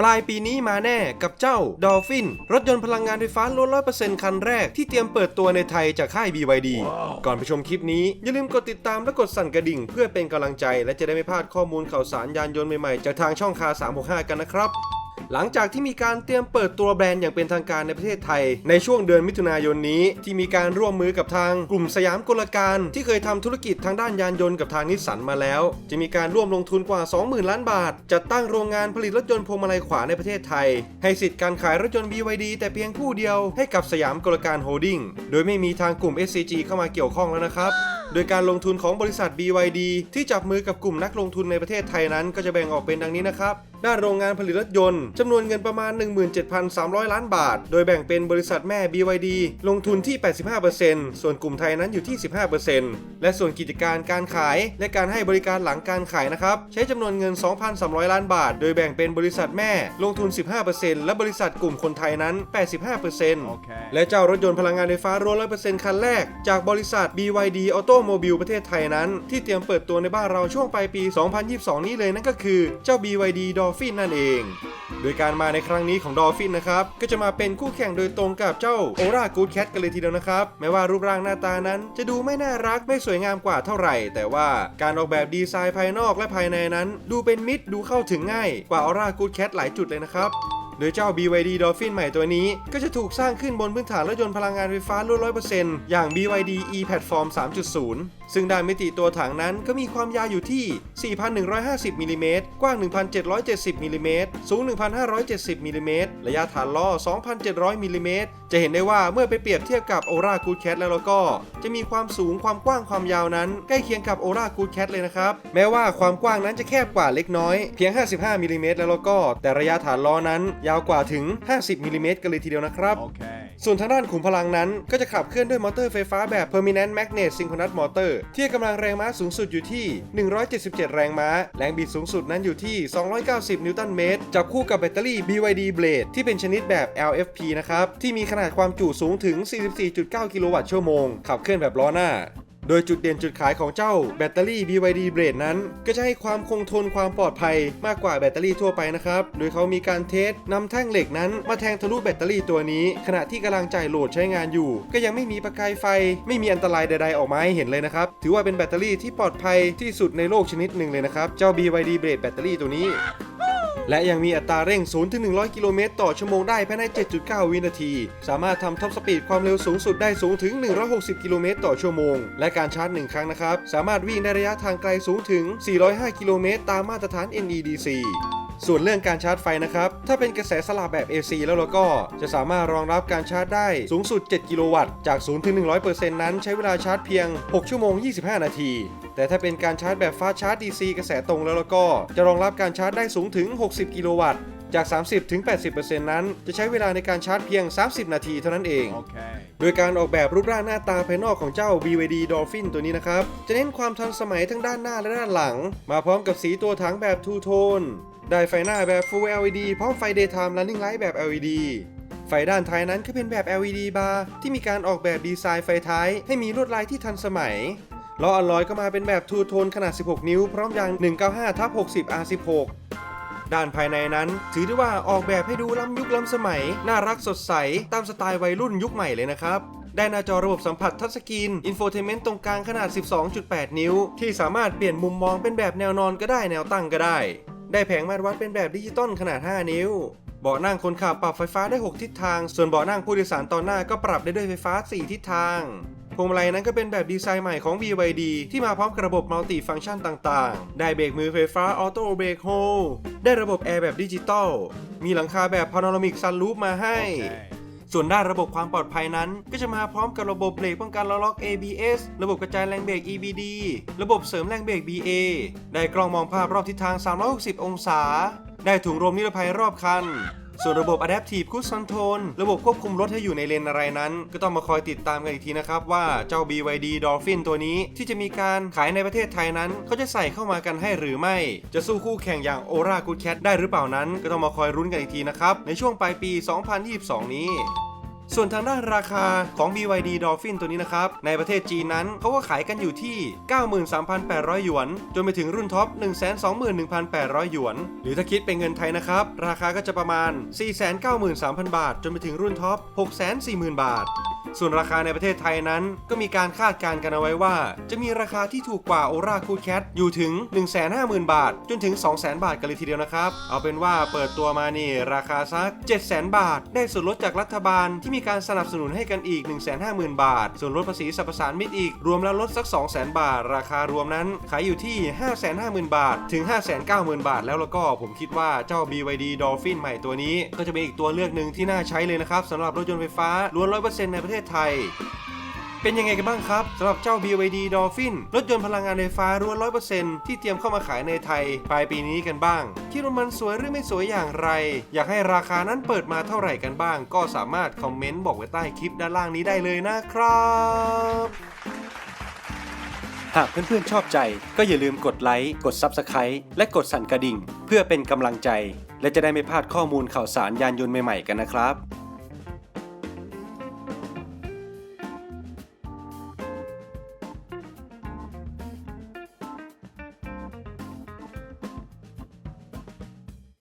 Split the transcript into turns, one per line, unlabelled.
ปลายปีนี้มาแน่กับเจ้าดอลฟินรถยนต์พลังงานไฟฟ้าล้วนร้อยเปอร์เซ็นต์คันแรกที่เตรียมเปิดตัวในไทยจากค่าย BYD ก่อนไปชมคลิปนี้ อย่าลืมกดติดตามและกดสั่นกระดิ่ง เพื่อเป็นกำลังใจ และจะได้ไม่พลาดข้อมูลข่าวสารยานยนต์ใหม่ๆ จากทางช่องคา365 กันนะครับ หลังจากที่มีการเตรียมเปิดตัวแบรนด์อย่างเป็นทางการในประเทศไทย ในช่วงเดือนมิถุนายนนี้ ที่มีการร่วมมือกับทางกลุ่มสยามกลการ ที่เคยทำธุรกิจทางด้านยานยนต์กับทางนิสสันมาแล้ว จะมีการร่วมลงทุนกว่า 20,000 ล้านบาท จัดตั้งโรงงานผลิตรถยนต์พวงมาลัยขวาในประเทศไทย ให้สิทธิ์การขายรถยนต์ BYD แต่เพียงผู้เดียวให้กับสยามกลการโฮลดิ้งโดยไม่มีทางกลุ่ม SCG เข้ามาเกี่ยวข้องแล้วนะครับโดยการลงทุนของบริษัท BYD ที่จับมือกับกลุ่มนักลงทุนในประเทศไทยนั้นก็จะแบ่งออกเป็นดังนี้นะครับด้านโรงงานผลิตรถยนต์จำนวนเงินประมาณ 17,300 ล้านบาท โดยแบ่งเป็นบริษัทแม่ BYD ลงทุนที่ 85%ส่วนกลุ่มไทยนั้นอยู่ที่ 15%และส่วนกิจการการขาย และการให้บริการหลังการขายนะครับ ใช้จำนวนเงิน 2,300 ล้านบาท โดยแบ่งเป็นบริษัทแม่ ลงทุน 15%และบริษัทกลุ่มคนไทยนั้น 85%และเจ้ารถยนต์พลังงานไฟฟ้าร้อยร้อยเปอร์เซ็นต์คันแรก จากบริษัท BYD Automobile ประเทศไทยนั้น ที่เตรียมเปิดตัวในบ้านเราช่วงปลายปี 2022 นี้เลยนั่นก็คือเจ้า BYD อลฟินนั่นเอง โดยการมาในครั้งนี้ของดอลฟินนะครับ ก็จะมาเป็นคู่แข่งโดยตรงกับเจ้าโอรากูดแคทกันเลยทีเดียวนะครับ แม้ว่ารูปร่างหน้าตานั้น จะดูไม่น่ารักไม่สวยงามกว่าเท่าไหร่ แต่ว่าการออกแบบดีไซน์ภายนอกและภายในนั้น ดูเป็นมิตรดูเข้าถึงง่ายกว่าออรากูดแคทหลายจุดเลยนะครับ โดยเจ้า BYD Dolphin ใหม่ตัวนี้ ก็จะถูกสร้างขึ้นบนพื้นฐานรถยนต์พลังงานไฟฟ้าล้วน100%อย่าง BYD e Platform 3.0 ซึ่งด้านมิติตัวถังนั้นก็มีความยาวอยู่ที่ 4,150มิลลิเมตรกว้าง 1,770มิลลิเมตรสูง 1,570มิลลิเมตรระยะฐานล้อ 2,700มิลลิเมตรจะเห็นได้ว่าเมื่อไปเปรียบเทียบกับ Aura Good Cat แล้วแล้วก็ จะมีความสูงความกว้างความยาวนั้น ใกล้เคียงกับ Aura Good Cat เลยนะครับ แม้ว่าความกว้างนั้นจะแคบกว่าเล็กน้อยเพียง 55มิลลิเมตรแล้วก็ แต่ระยะฐานล้อนั้นยาวกว่าถึง 50มิลลิเมตรกันเลยทีเดียวนะครับ
Okay.
ส่วนทางด้านขุมพลังนั้น ก็จะขับเคลื่อนด้วยมอเตอร์ไฟฟ้าแบบ Permanent Magnet Synchronous Motor ที่กำลังแรงม้าสูงสุดอยู่ที่ 177 แรงม้า แรงบิดสูงสุดนั้นอยู่ที่ 290 นิวตันเมตรจับคู่กับแบตเตอรี่ BYD Blade ที่เป็นชนิดแบบ LFP นะครับ ที่มีขนาดความจุสูงถึง 44.9 กิโลวัตต์ชั่วโมง ขับเคลื่อนแบบล้อหน้า โดยจุดเด่นจุดขายของเจ้าแบตเตอรี่ BYD Blade นั้น ก็จะให้ความคงทนความปลอดภัยมากกว่าแบตเตอรี่ทั่วไปนะครับ โดยเขามีการเทสนำแท่งเหล็กนั้นมาแทงทะลุแบตเตอรี่ตัวนี้ ขณะที่กำลังจ่ายโหลดใช้งานอยู่ ก็ยังไม่มีประกายไฟ ไม่มีอันตรายใด ๆ ออกมาให้เห็นเลยนะครับ ถือว่าเป็นแบตเตอรี่ที่ปลอดภัยที่สุดในโลกชนิดหนึ่งเลยนะครับ เจ้า BYD Blade แบตเตอรี่ตัวนี้ และยังมีอัตราเร่ง0ถึง100 กิโลเมตรต่อชั่วโมงได้ภายใน 7.9 วินาที สามารถทำท็อปสปีดความเร็วสูงสุดได้สูงถึง 160 กิโลเมตรต่อชั่วโมง และการชาร์จ 1 ครั้งนะครับ สามารถวิ่งได้ระยะทางไกลสูงถึง 405 กิโลเมตรตามมาตรฐาน NEDC ส่วนเรื่องการชาร์จไฟนะครับ ถ้าเป็นกระแสสลับแบบ AC แล้วเราก็จะสามารถรองรับการชาร์จได้สูงสุด 7 กิโลวัตต์ จาก0ถึง100%นั้นใช้เวลาชาร์จเพียง 6 ชั่วโมง 25 นาที แต่ถ้าเป็นการชาร์จแบบฟาสต์ชาร์จ DC กระแสตรงแล้วเราก็จะรองรับการชาร์จได้สูงถึง 60 กิโลวัตต์จาก 30 ถึง 80%นั้น จะใช้เวลาในการชาร์จเพียง 30 นาทีเท่านั้นเอง
Okay.
โดยการออกแบบรูปร่างหน้าตาภายนอกของเจ้า BYD Dolphin ตัวนี้นะครับ จะเน้นความทันสมัยทั้งด้านหน้าและด้านหลัง มาพร้อมกับสีตัวถังแบบ Two Tone ได้ไฟหน้าแบบ Full LED พร้อมไฟ Daytime Running Light แบบ LED ไฟด้านท้ายนั้นก็เป็นแบบ LED bar ที่มีการออกแบบดีไซน์ไฟท้ายให้มีลวดลายที่ทันสมัยล้ออลลอยก็มาเป็นแบบทูโทนขนาด 16 นิ้ว พร้อมยาง 195ทับ60 R16 ด้านภายในนั้น ถือได้ว่าออกแบบให้ดูล้ำยุคล้ำสมัย น่ารักสดใส ตามสไตล์วัยรุ่นยุคใหม่เลยนะครับ ได้หน้าจอระบบสัมผัสทัชสกรีน อินโฟเทนเมนต์ตรงกลางขนาด 12.8 นิ้ว ที่สามารถเปลี่ยนมุมมองเป็นแบบแนวนอนก็ได้แนวตั้งก็ได้ ได้แผงมาตรวัดเป็นแบบดิจิตอลขนาด 5 นิ้ว เบาะนั่งคนขับปรับไฟฟ้าได้ 6 ทิศทาง ส่วนเบาะนั่งผู้โดยสารตอนหน้าก็ปรับได้ด้วยไฟฟ้า 4 ทิศทางพวงมาลัยนั้นก็เป็นแบบดีไซน์ใหม่ของ BYD ที่มาพร้อมกับระบบมัลติฟังก์ชันต่างๆ ได้เบรกมือไฟฟ้าออโต้เบรกโฮได้ระบบแอร์แบบดิจิตอล มีหลังคาแบบพาโนรามิกซันรูฟมาให้
Okay.
ส่วนด้านระบบความปลอดภัยนั้น ก็จะมาพร้อมกับระบบเบรกป้องกันล้อล็อก ABS ระบบกระจายแรงเบรก EBD ระบบเสริมแรงเบรก BA ได้กล้องมองภาพรอบทิศทาง 360 องศา ได้ถุงลมนิรภัยรอบคัน ส่วนระบบ Adaptive Cruise Control ระบบควบคุมรถให้อยู่ในเลนอะไรนั้น ก็ต้องมาคอยติดตามกันอีกทีนะครับ ว่าเจ้า BYD Dolphin ตัวนี้ที่จะมีการขายในประเทศไทยนั้น เขาจะใส่เข้ามากันให้หรือไม่ จะสู้คู่แข่งอย่าง Ora Good Cat ได้หรือเปล่านั้น ก็ต้องมาคอยรุ้นกันอีกทีนะครับในช่วงปลายปี 2022 นี้ ส่วนทางด้านราคาของ BYD Dolphin ตัวนี้นะครับ ในประเทศจีนนั้นเขาก็ขายกันอยู่ที่ 93,800 หยวน จนไปถึงรุ่นท็อป 121,800 หยวน หรือถ้าคิดเป็นเงินไทยนะครับ ราคาก็จะประมาณ 493,000 บาท จนไปถึงรุ่นท็อป 640,000 บาท ส่วนราคาในประเทศไทยนั้น ก็มีการคาดการณ์กันเอาไว้ว่า จะมีราคาที่ถูกกว่า Ora Cool Cat อยู่ถึง 150,000 บาท จนถึง 200,000 บาทกันเลยทีเดียวนะครับ เอาเป็นว่าเปิดตัวมานี่ราคาสัก 700,000 บาท ได้ส่วนลดจากรัฐบาลที่มีการสนับสนุนให้กันอีก 150,000 บาท ส่วนลดภาษีสรรพสานมิตรอีก รวมแล้วลดสัก 200,000 บาท ราคารวมนั้นขายอยู่ที่ 550,000 บาท ถึง 590,000 บาท แล้วแล้วก็ผมคิดว่าเจ้า BYD Dolphin ใหม่ตัวนี้ ก็จะเป็นอีกตัวเลือกหนึ่งที่น่าใช้เลยนะครับสำหรับรถยนต์ไฟฟ้าล้วน100%ในประเทศไทย เป็นยังไงกันบ้างครับสำหรับเจ้า BYD Dolphin รถยนต์พลังงานไฟฟ้าล้วน100%ที่เตรียมเข้ามาขายในไทย ปลายปีนี้กันบ้างคิดว่ามันสวยหรือไม่สวยอย่างไร อยากให้ราคานั้นเปิดมาเท่าไหร่กันบ้าง ก็สามารถคอมเมนต์บอกไว้ใต้คลิปด้านล่างนี้ได้เลยนะครับหากเพื่อนๆชอบใจก็อย่าลืมกดไลค์ กด Subscribe และกดสั่นกระดิ่ง เพื่อเป็นกำลังใจ และจะได้ไม่พลาดข้อมูลข่าวสารยานยนต์ใหม่ๆกันนะครับ